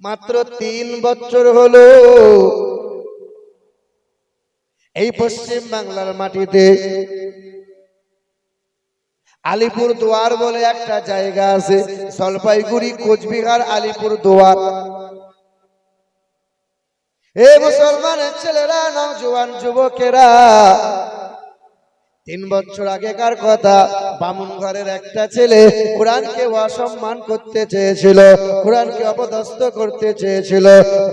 মাত্র তিন বছর হলো। এই পশ্চিম বাংলার মাটিতে আলিপুর দুয়ার বলে একটা জায়গা আছে, জলপাইগুড়ি, কোচবিহার আলিপুর দুয়ার এ মুসলমানের ছেলেরা, নওজোয়ান যুবকেরা তিন বছর আগেকার কথা, বামুন ঘরের একটা ছেলে কোরআনকে অসম্মান করতে চেয়েছিল, কোরআনকে অপদস্থ করতে চেয়েছিল।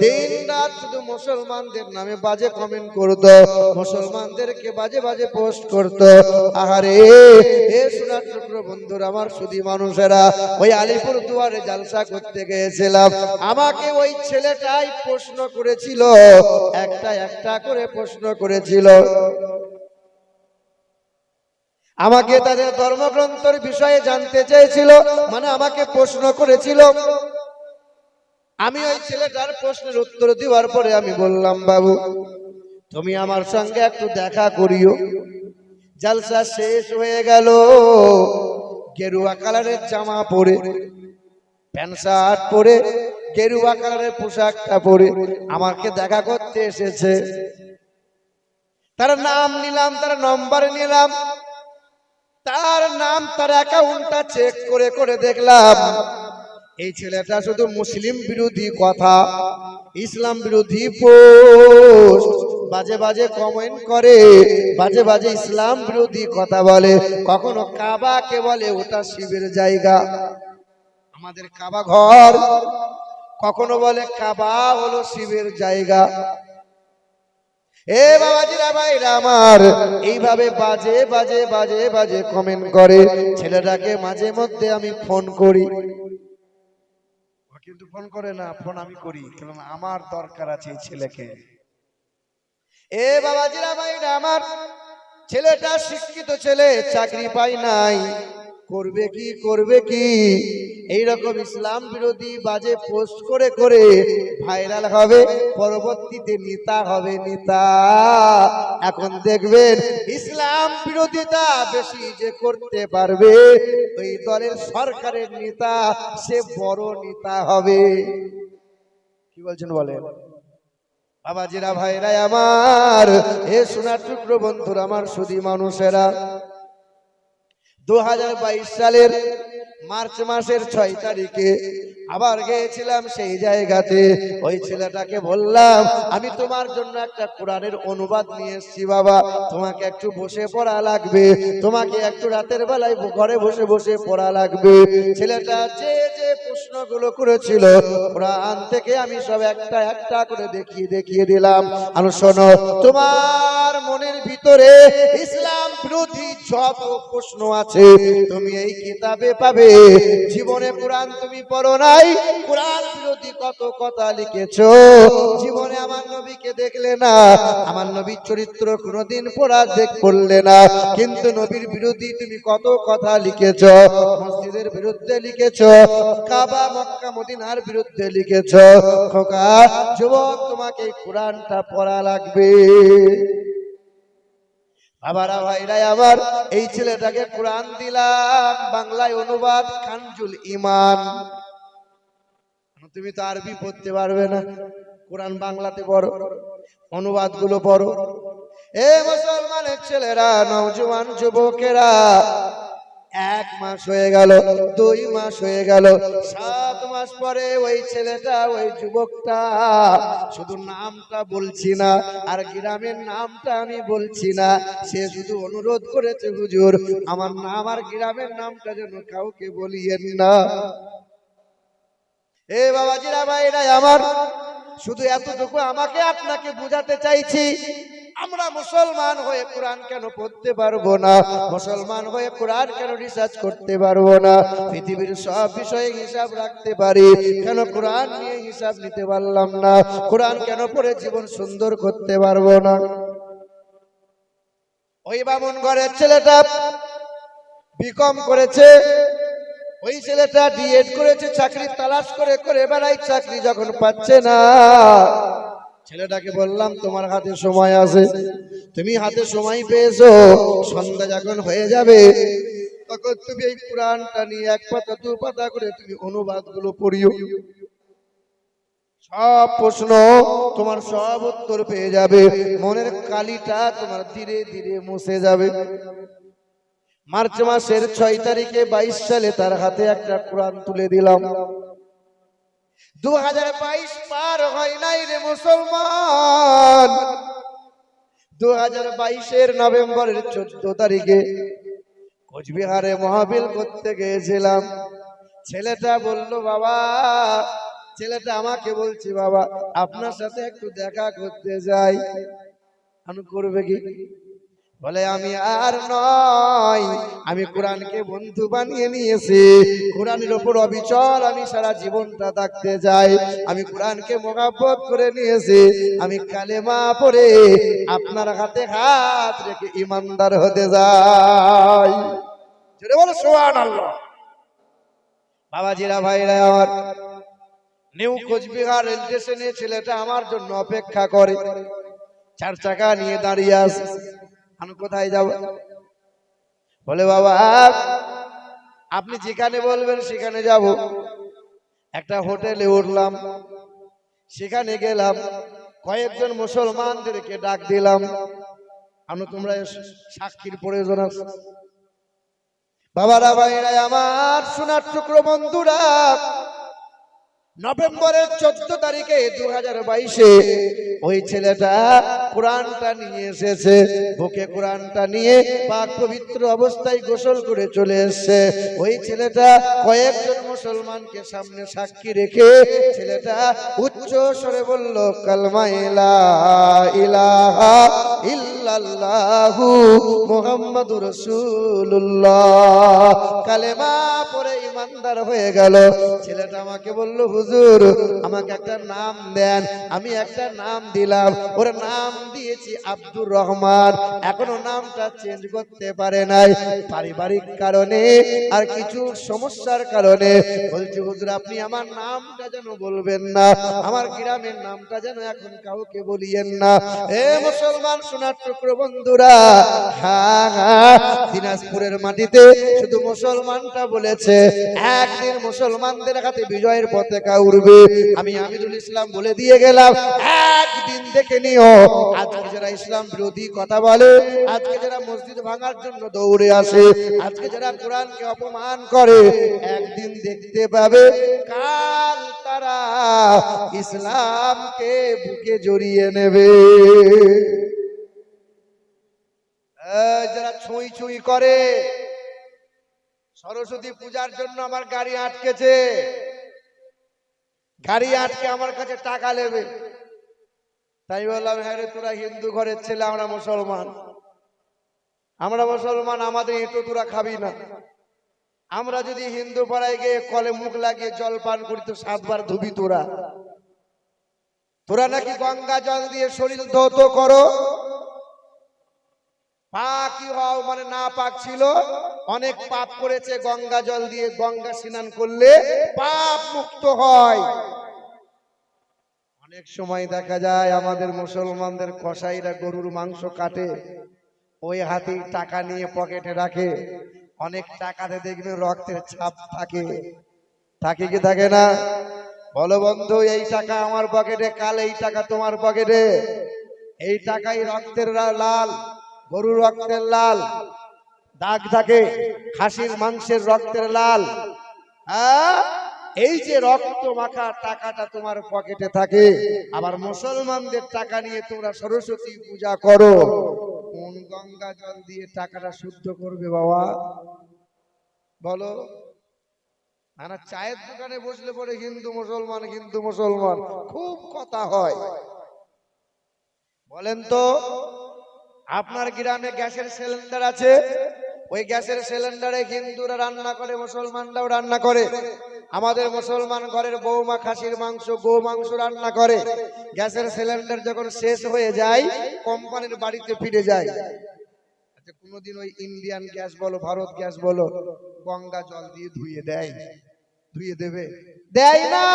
দিন রাত শুধু মুসলমানদের নামে বাজে কমেন্ট করত, মুসলমানদেরকে বাজে বাজে পোস্ট করত। আহারে, এ সোনার টুকরো বন্ধুর আমার সুদী মানুষেরা, ওই আলিপুর দুয়ারে জালসা করতে গিয়েছিলাম। আমাকে ওই ছেলেটাই প্রশ্ন করেছিল, একটা একটা করে প্রশ্ন করেছিল। আমাকে তাদের ধর্মগ্রন্থের বিষয়ে জানতে চেয়েছিল মানে আমাকে প্রশ্ন করেছিল। আমি ওই ছেলেটার প্রশ্নের উত্তর দেওয়ার পরে আমি বললাম, বাবু, তুমি আমার সঙ্গে একটু দেখা করিও। জালসা শেষ হয়ে গেল, গেরুয়া কালারের জামা পরে, প্যান্ট শার্ট পরে, গেরুয়া কালারের পোশাকটা পরে আমাকে দেখা করতে এসেছে। তার নাম নিলাম, তার নম্বর নিলাম তার নাম তার অ্যাকাউন্টটা চেক করে করে দেখলাম। এই ছেলেটা শুধু মুসলিম বিরোধী কথা, ইসলাম বিরোধী পোস্ট। বাজে বাজে কমেন্ট করে, বাজে বাজে ইসলাম বিরোধী কথা বলে। কখনো কাবাকে বলে, ওটা শিবের জায়গা। আমাদের কাবা ঘর। কখনো বলে কাবা হলো শিবের জায়গা। এ বাবাজিরা ভাইরা আমার, এইভাবে বাজে বাজে বাজে বাজে কমেন্ট করে। ছেলেটাকে মাঝে মধ্যে আমি ফোন করি। কিন্তু ফোন করে না ফোন আমি করি, কারণ আমার দরকার আছে এই ছেলেকে। এ বাবাজিরা ভাইরা আমার, ছেলেটা শিক্ষিত ছেলে, চাকরি পাই নাই। করবে কি করবে কি? এইরকম ইসলাম বিরোধী বাজে পোস্ট করে করে ভাইরাল হবে, পরবর্তীতে নেতা হবে নেতা। এখন দেখবেন ইসলাম বিরোধিতা বেশি যে করতে পারবে, ওই দলের সরকারের নেতা, সে বড় নেতা হবে। কি বলছেন বলেন? বাবাজিরা ভাইরা আমার, এ সোনার টুকরো বন্ধুরা, আমার সুদী মানুষেরা। দু হাজার বাইশ সালের মার্চ মাসের ছয় তারিখে আবার গিয়েছিলাম সেই জায়গাতে। ওই ছেলেটাকে বললাম, আমি তোমার জন্য একটা কোরআনের অনুবাদ নিয়ে এসেছি বাবা। তোমাকে একটু বসে পড়া লাগবে। তোমাকে একটু রাতের বেলায় ঘরে বসে বসে পড়া লাগবে। ছেলেটা যে যে প্রশ্নগুলো করেছিল, কোরআন থেকে আমি সব একটা একটা করে দেখিয়ে দেখিয়ে দিলাম। আর শোনো, তোমার মনের ভিতরে ইসলাম বিরোধী যত প্রশ্ন আছে, তুমি এই কিতাবে পাবে। জীবনে কোরআন তুমি পড়ো নাই কোরআন বিরোধী কত কথা লিখেছো? জীবনে আমার নবীকে দেখলে না, আমার নবীর চরিত্র কোনোদিন পড়া দেখ পড়লে না। কিন্তু নবীর বিরোধী তুমি কত কথা লিখেছ? মসজিদের বিরুদ্ধে লিখেছ, কাবা, মক্কা, মদিনার বিরুদ্ধে লিখেছ। খোকা, যুবক, তোমাকে কোরআনটা পড়া লাগবে। বাবারা, ভাইরাই আবার এই ছেলেটাকে কোরআন দিলাম, বাংলায় অনুবাদ, খানজুল ইমান। তুমি তো আরবি পড়তে পারবে না। কোরআন বাংলাতে পড়ো অনুবাদগুলো পড়ো। এ মুসলমানের ছেলেরা, নওজোয়ান যুবকেরা, এক মাস হয়ে গেল, দুই মাস হয়ে গেল, সাত মাস পরে ওই ছেলেটা, ওই যুবকটা, শুধু নামটা বলছি না, আর গ্রামের নামটা আমি বলছি না, সে শুধু অনুরোধ করেছে, হুজুর, আমার নাম আর গ্রামের নামটা যেন কাউকে বলিয়েন না। এ বাবাজিরা ভাইরা আমার। শুধু এতটুকু আমাকে আপনাকে বুঝাতে চাইছি, আমরা মুসলমান হয়ে কোরআন কেন পড়তে পারব না? মুসলমান হয়ে কোরআন কেন রিসার্চ করতে পারব না? পৃথিবীর সব বিষয়ে হিসাব রাখতে পারি, কেন কোরআন নিয়ে হিসাব নিতে পারলাম না? কোরআন কেন পড়ে জীবন সুন্দর করতে পারব না? ওই বামুন ঘরের ছেলেটা বিকম করেছে। ওই ছেলেটা ডিএড করেছে, চাকরি তালাশ করে করে বেড়াই চাকরি যখন পাচ্ছে না। ছেলেটাকে বললাম, তোমার হাতে সময় আছে, তুমি হাতে সময় পেয়েছ, সন্ধ্যা যখন হয়ে যাবে, তখন তুমি এই কোরআনটা নিয়ে এক পাতা, দু পাতা করে তুমি অনুবাদগুলো পড়িও। সব প্রশ্ন তোমার সব উত্তর পেয়ে যাবে, মনের কালিটা তোমার ধীরে ধীরে মুছে যাবে। মার্চ মাসের ছয় তারিখে বাইশ সালে তার হাতে একটা কোরআন তুলে দিলাম। দু হাজার বাইশ পার হয় নাই রে মুসলমান। দু হাজার বাইশের নভেম্বরের চোদ্দ তারিখে কোচবিহারে মহাবিল করতে গিয়েছিলাম। ছেলেটা বলল, বাবা, ছেলেটা আমাকে বলছি, বাবা, আপনার সাথে একটু দেখা করতে যাই। আমি করবে কি? বলে, আমি আর নয়। আমি কোরআনকে বন্ধু বানিয়ে নিয়েছি। কোরআনের ওপর অবিচল আমি সারা জীবনটা থাকতে যাই আমি কোরআনকে মোকাব্বত করে নিয়েছি। আমি কালেমা পড়ে আপনার হাতে হাত রেখে ইমানদার হতে যাই জোরে বলো সোহান আল্লাহ বাবাজিরা, ভাইরা, আমার নিউ কোচবিহার রেল স্টেশনে ছেলেটা আমার জন্য অপেক্ষা করে। চার চাকা নিয়ে দাঁড়িয়ে আছে। আমি কোথায় যাব? বলে, বাবা, আপনি যেখানে বলবেন সেখানে যাব। একটা হোটেলে উঠলাম। সেখানে গেলাম। কয়েকজন মুসলমানদেরকে ডাক দিলাম। আমি তোমরা সাক্ষীর প্রয়োজন আছে। বাবারা ভাইরা আমার সোনার টুকরো বন্ধুরা, নভেম্বরের চোদ্দ তারিখে দু হাজার বাইশে ওই ছেলেটা কোরআনটা নিয়ে এসেছে, বুকে কোরআনটা নিয়ে পাক পবিত্র অবস্থায় গোসল করে চলে এসেছে। ওই ছেলেটা কয়েকজন মুসলমানকে সামনে সাক্ষী রেখে ছেলেটা উচ্চ স্বরে বলল কালমা ইলা ইলাহা রাসূলুল্লাহ। কালেমা পরে ইমানদার হয়ে গেল। ছেলেটা আমাকে বলল, হুজুর, আমাকে একটা নাম দেন, আমি একটা নাম দিলাম। ওর নাম দিয়েছি আব্দুর রহমান। এখনও নামটা চেঞ্জ করতে পারে নাই। পারিবারিক কারণে আর কিছু সমস্যার কারণে বলছি, হুজুর, আপনি আমার নামটা যেন বলবেন না। আমার গ্রামের নামটা যেন এখন কাউকে বলিয়েন না। এ মুসলমান সোনার টুকরো বন্ধুরা হ্যাঁ হ্যাঁ দিনাজপুরের মাটিতে শুধু মুসলমানটা বলেছে। একদিন মুসলমানদের হাতে বিজয়ের পতাকা উড়বে। আমি আমিরুল ইসলাম বলে দিয়ে গেলাম, একদিন দেখে নিও আজকে যারা ইসলাম বিরোধী কথা বলে, আজকে যারা মসজিদ ভাঙার জন্য দৌড়ে আসে, আজকে যারা কোরআনকে অপমান করে, একদিন দেখতে পাবে কাল তারা ইসলামকে বুকে জড়িয়ে নেবে। যারা ছুঁই ছুঁই করে, সরস্বতী পূজার জন্য আমার গাড়ি আটকেছে। গাড়ি আটকে আমার কাছে টাকা নেবে। তাই বললাম হ্যাঁ তোরা হিন্দু ঘরের ছেলে, আমরা মুসলমান। আমরা মুসলমান, আমাদের এঁটো তোরা খাবি না। আমরা যদি হিন্দু পাড়ায় গিয়ে কলে মুখ লাগিয়ে জল পান করি তো সাতবার ধুবি তোরা। তোরা নাকি গঙ্গা জল দিয়ে শরীর ধৌত করো। পাকি হও মানে না পাক ছিল। অনেক পাপ করেছে গঙ্গা জল দিয়ে, গঙ্গা স্নান করলে পাপ মুক্ত হয়। অনেক সময় দেখা যায় আমাদের মুসলমানদের কসাইরা গরুর মাংস কাটে, ওই হাতি টাকা নিয়ে পকেটে রাখে, অনেক টাকাতে দেখবে রক্তের ছাপ থাকে। থাকে কি থাকে না? বলো বন্ধু, এই টাকা আমার পকেটে, কাল এই টাকা তোমার পকেটে। এই টাকাই রক্তের লাল, গরুর রক্তের লাল, দাগ থাকে, খাসির মাংসের রক্তের লাল। হ্যাঁ? এই যে রক্ত মাখা টাকাটা তোমার পকেটে থাকে, আবার মুসলমানদের টাকা নিয়ে তোমরা সরস্বতী পূজা করো, কোন গঙ্গা জল দিয়ে টাকাটা শুদ্ধ করবে বাবা? বলো। না চায়ের দোকানে বসলে পরে হিন্দু মুসলমান হিন্দু মুসলমান, খুব কথা হয়। বলেন তো, আপনার গ্রামে গ্যাসের সিলিন্ডার আছে? ওই গ্যাসের সিলিন্ডারে হিন্দুরা রান্না করে, মুসলমানরাও রান্না করে। আমাদের মুসলমান ঘরের বৌমা খাসির মাংস, গো মাংস রান্না করে। গ্যাসের সিলিন্ডার যখন শেষ হয়ে যায়, কোম্পানির বাড়িতে ফিরে যায়। আচ্ছা কোনোদিন ওই ইন্ডিয়ান গ্যাস বলো, ভারত গ্যাস বলো, গঙ্গা জল দিয়ে ধুয়ে দেয়। ধুয়ে দেবে? দেয় না!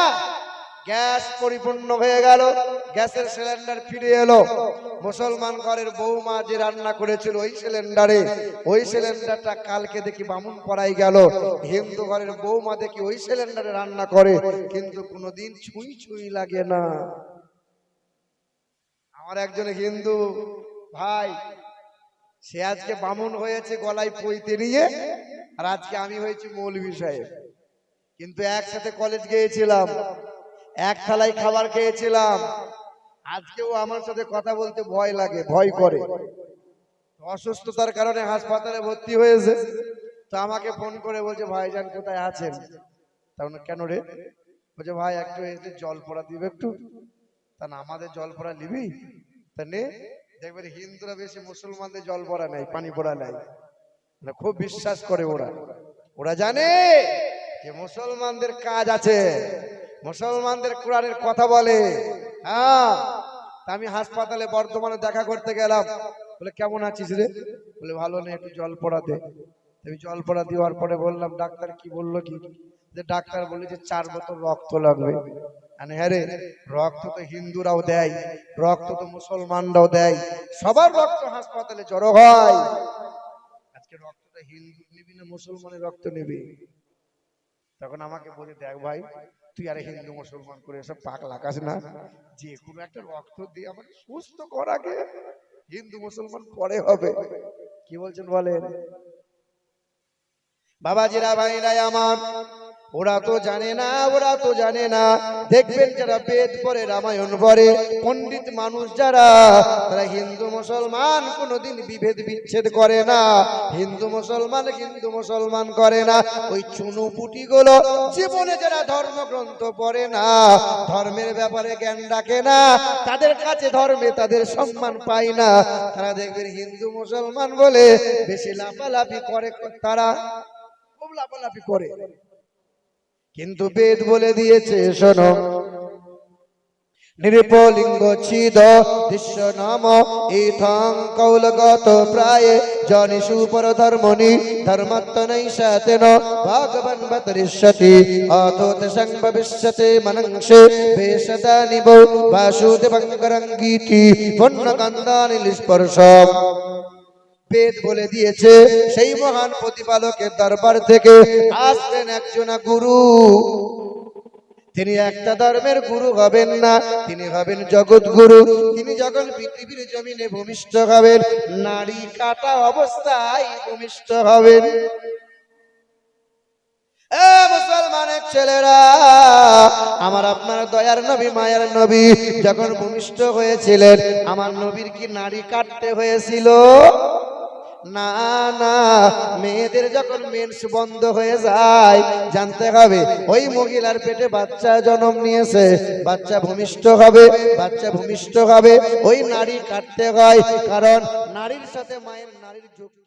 গ্যাস পরিপূর্ণ হয়ে গেল। গ্যাসের সিলিন্ডার ফিরে এলো। মুসলমান ঘরের বৌমা যে রান্না করেছিল ওই সিলিন্ডারে, ওই সিলিন্ডারটা কালকে দেখি বামুন পড়াই গেল। হিন্দু ঘরের বৌমা দেখি ওই সিলিন্ডারে রান্না করে, কিন্তু কোনোদিন ছুঁই ছুঁই লাগে না। আমার একজন হিন্দু ভাই, সে আজকে বামুন হয়েছে গলায় পইতে নিয়ে, আর আজকে আমি হয়েছি মৌলভী সাহেব। কিন্তু একসাথে কলেজ গিয়েছিলাম। এক থালায় খাবার খেয়েছিলাম। আজকেও আমার সাথে কথা বলতে ভয় লাগে, ভয় করে। অসুস্থতার কারণে হাসপাতালে ভর্তি হয়েছে। তো আমাকে ফোন করে বলছে, ভাইজান কোথায় আছেন? তখন কেন রে? বলছে, ভাই, একটু এসে জল পড়া দিবে একটু। তা না, আমাদের জল পড়া নিবি? তা নে দেখবেন হিন্দুরা বেশি মুসলমানদের জল পড়া নেই পানি পড়া নেই না খুব বিশ্বাস করে ওরা। ওরা জানে যে মুসলমানদের কাজ আছে। মুসলমানদের কোরআনের কথা বলে। হ্যাঁ আমি হাসপাতালে বর্ধমানে দেখা করতে গেলাম। বলে, কেমন আছিস রে? বলে, ভালো নেই একটু জল পড়া দে। আমি জল পড়া দেওয়ার পরে বললাম, ডাক্তার কি বলল কি? যে ডাক্তার বলে যে, চার বোতল রক্ত লাগবে। হ্যাঁ রে রক্ত তো হিন্দুরাও দেয়, রক্ত তো মুসলমানরাও দেয়, সবার রক্ত হাসপাতালে জড়ো হয়। আজকে রক্তটা হিন্দু নিবি না মুসলমানের রক্ত নিবি? তখন আমাকে বলে, দেখ ভাই তুই আরে হিন্দু মুসলমান করে এসব পাক লাগাস না। যে কোনো একটা রক্ত দিয়ে আমার সুস্থ করাকে হিন্দু মুসলমান পরে হবে। কি বলছেন বলেন? বাবাজিরা ভাইরাই আমার। ওরা তো জানে না, ওরা তো জানে না। দেখবেন যারা বেদ পড়ে, রামায়ণ পড়ে, পণ্ডিত মানুষ যারা, তারা হিন্দু, মুসলমান কোনোদিন বিভেদ বিচ্ছেদ করে না। হিন্দু, মুসলমান হিন্দু, মুসলমান করে না। ওই চুনু পুটি গুলো জীবনে যারা ধর্মগ্রন্থ পড়ে না, ধর্মের ব্যাপারে জ্ঞান রাখে না, তাদের কাছে ধর্মে তাদের সম্মান পায় না। তারা দেখবেন হিন্দু, মুসলমান বলে বেশি লাফালাফি করে তারা। খুব লাফালাফি করে। কিন্তু বেদ বলে দিয়েছে, শোনো। নিরপলিঙ্গ ছিদ, দৃশ্য নাম ইথং কৌলগত প্রায় জনি সুপর ধর্মনি ধর্মত্ব নৈশাতেন ভগবান বতরিষ্যতি অথোত সং ভবিষ্যতে মনংসে বেশদানি বৌ বাসুদেবঙ্গরঙ্গীতি, পণ্যকান্দানি স্পর্শ বেদ বলে দিয়েছে, সেই মহান প্রতিপালকের দরবার থেকে আসবেন একজন গুরু। তিনি একটা ধর্মের গুরু হবেন না, তিনি হবেন জগৎ গুরু তিনি যখন পৃথিবীর জমিনে ভূমিষ্ঠ হবেন, নারী কাটা অবস্থায় ভূমিষ্ঠ হবেন। মুসলমানের ছেলেরা, আমার আপনার দয়ার নবী, মায়ের নবী যখন ভূমিষ্ঠ হয়েছিলেন, আমার নবীর কি নারী কাটতে হয়েছিল? না না, মেয়েদের যখন মেন্স বন্ধ হয়ে যায়, জানতে হবে, ওই মহিলার পেটে বাচ্চা জন্ম নিয়েছে, বাচ্চা ভূমিষ্ঠ হবে, বাচ্চা ভূমিষ্ঠ হবে, ওই নারী কাটতে হয়, কারণ নারীর সাথে মায়ের নারীর যুক্ত